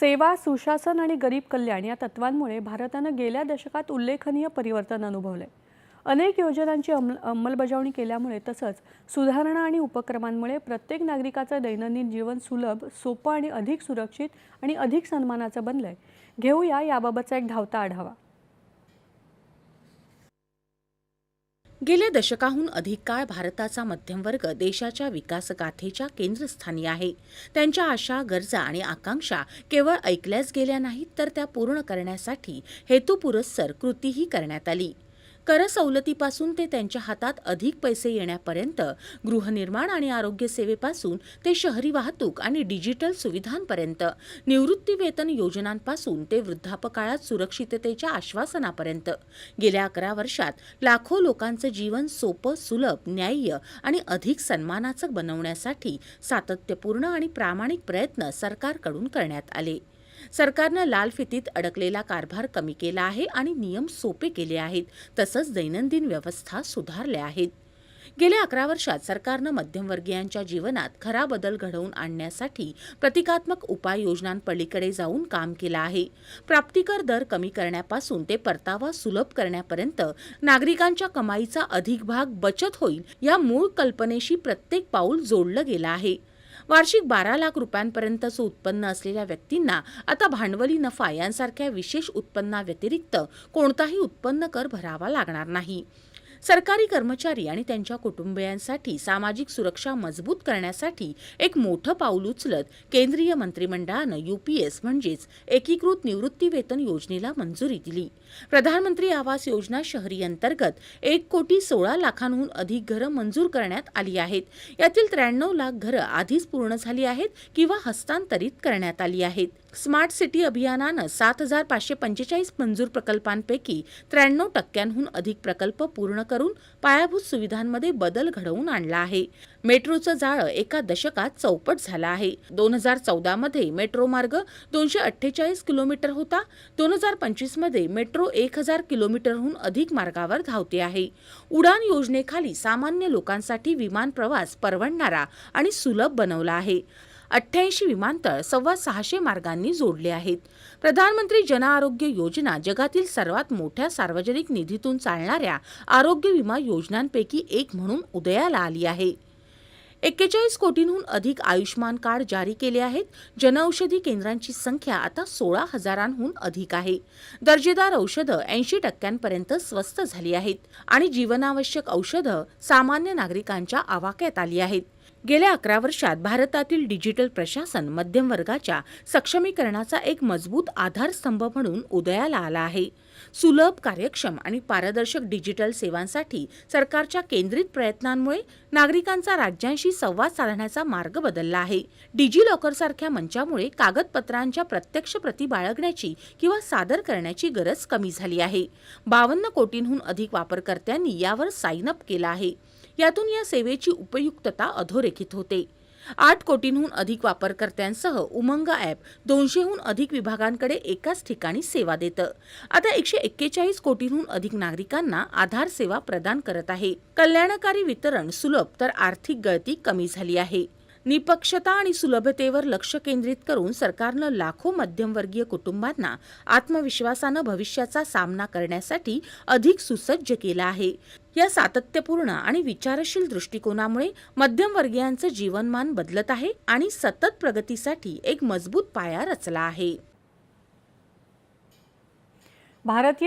सेवा सुशासन आणि गरीब कल्याण या तत्वांमुळे भारतानं गेल्या दशकात उल्लेखनीय परिवर्तन अनुभवले अनेक योजनांची अंमल अंमलबजावणी केल्यामुळे तसंच सुधारणा आणि उपक्रमांमुळे प्रत्येक नागरिकाचं दैनंदिन जीवन सुलभ सोपं आणि अधिक सुरक्षित आणि अधिक सन्मानाचं बनलंय. घेऊया याबाबतचा एक धावता आढावा. गेल्या दशकाहून अधिक काळ भारताचा मध्यमवर्ग देशाच्या विकासगाथेच्या केंद्रस्थानी आहे. त्यांच्या आशा गरजा आणि आकांक्षा केवळ ऐकल्याच गेल्या नाहीत तर त्या पूर्ण करण्यासाठी हेतुपुरस्सर कृतीही करण्यात आली. कर सवलतीपासून ते त्यांच्या हातात अधिक पैसे येण्यापर्यंत गृहनिर्माण आणि आरोग्य सेवेपासून ते शहरी वाहतूक आणि डिजिटल सुविधांपर्यंत निवृत्तीवेतन योजनांपासून ते वृद्धापकाळात सुरक्षिततेच्या आश्वासनापर्यंत. गेल्या अकरा वर्षात लाखो लोकांचं जीवन सोपं सुलभ न्याय्य आणि अधिक सन्मानाचं बनवण्यासाठी सातत्यपूर्ण आणि प्रामाणिक प्रयत्न सरकारकडून करण्यात आले. सरकारनं लाल फितीत अडकलेला कारभार कमी केला आहे आणि नियम सोपे केले आहेत. तसंच दैनंदिन व्यवस्था सुधारल्या आहेत. गेल्या अकरा वर्षात सरकारनं मध्यमवर्गीयांच्या जीवनात खरा बदल घडवून आणण्यासाठी प्रतिकात्मक उपाययोजनांपलीकडे जाऊन काम केलं आहे. प्राप्तिकर दर कमी करण्यापासून ते परतावा सुलभ करण्यापर्यंत नागरिकांच्या कमाईचा अधिक भाग बचत होईल या मूळ कल्पनेशी प्रत्येक पाऊल जोडलं गेलं आहे. वार्षिक बारा लाख रुपयांपर्यंतचं उत्पन्न असलेल्या व्यक्तींना आता भांडवली नफा यांसारख्या विशेष उत्पन्नाव्यतिरिक्त कोणताही उत्पन्न कर भरावा लागणार नाही. सरकारी कर्मचारी आणि त्यांच्या कुटुंबियांसाठी सामाजिक सुरक्षा मजबूत करण्यासाठी एक मोठं पाऊल उचलत केंद्रीय मंत्रिमंडळानं यूपीएस म्हणजेच एकीकृत निवृत्ती वेतन योजनेला मंजुरी दिली. प्रधानमंत्री आवास योजना शहरी अंतर्गत एक कोटी सोळा लाखांहून अधिक घरं मंजूर करण्यात आली आहेत. यातील त्र्याण्णव लाख घरं आधीच पूर्ण झाली आहेत किंवा हस्तांतरित करण्यात आली आहेत. स्मार्ट सिटी अभियानानं सात हजार पाचशे पंचेचाळीस मंजूर प्रकल्पांपैकी त्र्याण्णव टक्क्यांहून अधिक प्रकल्प पूर्ण करून पायाभूत सुविधांमध्ये बदल घडवून आणला आहे. मेट्रोचं जाळं एका दशकात चौपट झालं आहे. दोन हजार चौदामध्ये मेट्रो मार्ग दोनशे अठ्ठेचाळीस किलोमीटर होता. दोन हजार पंचवीसमध्ये मेट्रो एक हजार किलोमीटरहून अधिक मार्गावर धावते आहे. उडान योजनेखाली सामान्य लोकांसाठी विमान प्रवास परवडणारा आणि सुलभ बनवला आहे. अठ्ठ्याऐंशी विमानतळ सव्वा सहाशे मार्गांनी जोडले आहेत. प्रधानमंत्री जनआरोग्य योजना जगातील सर्वात मोठ्या सार्वजनिक निधीतून चालणाऱ्या आरोग्य विमा योजनांपैकी एक म्हणून उदयाला आली आहे. एक्केचाळीस कोटींहून अधिक आयुष्मान कार्ड जारी केले आहेत. जनऔषधी केंद्रांची संख्या आता सोळा हजारांहून अधिक आहे. दर्जेदार औषधं ऐंशी टक्क्यांपर्यंत स्वस्त झाली आहेत आणि जीवनावश्यक औषधं सामान्य नागरिकांच्या आवाक्यात आली आहेत. गेल्या अकरा वर्षात भारतातील डिजिटल प्रशासन मध्यम वर्गाच्या सक्षमीकरणाचा एक मजबूत आधारस्तंभ म्हणून उदयाला आला आहे. सुलभ कार्यक्षम आणि पारदर्शक डिजिटल सेवांसाठी सरकारच्या केंद्रित प्रयत्नांमुळे नागरिकांचा राज्यांशी संवाद साधण्याचा मार्ग बदलला आहे. डिजी लॉकरसारख्या मंचामुळे कागदपत्रांच्या प्रत्यक्ष प्रती बाळगण्याची किंवा सादर करण्याची गरज कमी झाली आहे. बावन्न कोटींहून अधिक वापरकर्त्यांनी यावर साइन अप केलं आहे. यातून या सेवेची उपयुक्तता अधोरेखित होते. आठ कोटींहून अधिक वापरकर्त्यांसह उमंग ॲप दोनशेहून अधिक विभागांकडे एकाच ठिकाणी सेवा देतं. आता एकशे एक्केचाळीस कोटींहून अधिक नागरिकांना आधार सेवा प्रदान करत आहे. कल्याणकारी वितरण सुलभ तर आर्थिक गळती कमी झाली आहे. निपक्षता आणि सुलभतेवर लक्ष केंद्रित करून सरकारनं लाखो मध्यमवर्गीय कुटुंबांना आत्मविश्वासानं भविष्याचा सामना करण्यासाठी अधिक सुसज्ज केला आहे. या सातत्यपूर्ण आणि विचारशील दृष्टिकोनामुळे मध्यमवर्गीयांचं जीवनमान बदलत आहे आणि सतत प्रगतीसाठी एक मजबूत पाया रचला आहे. भारतीय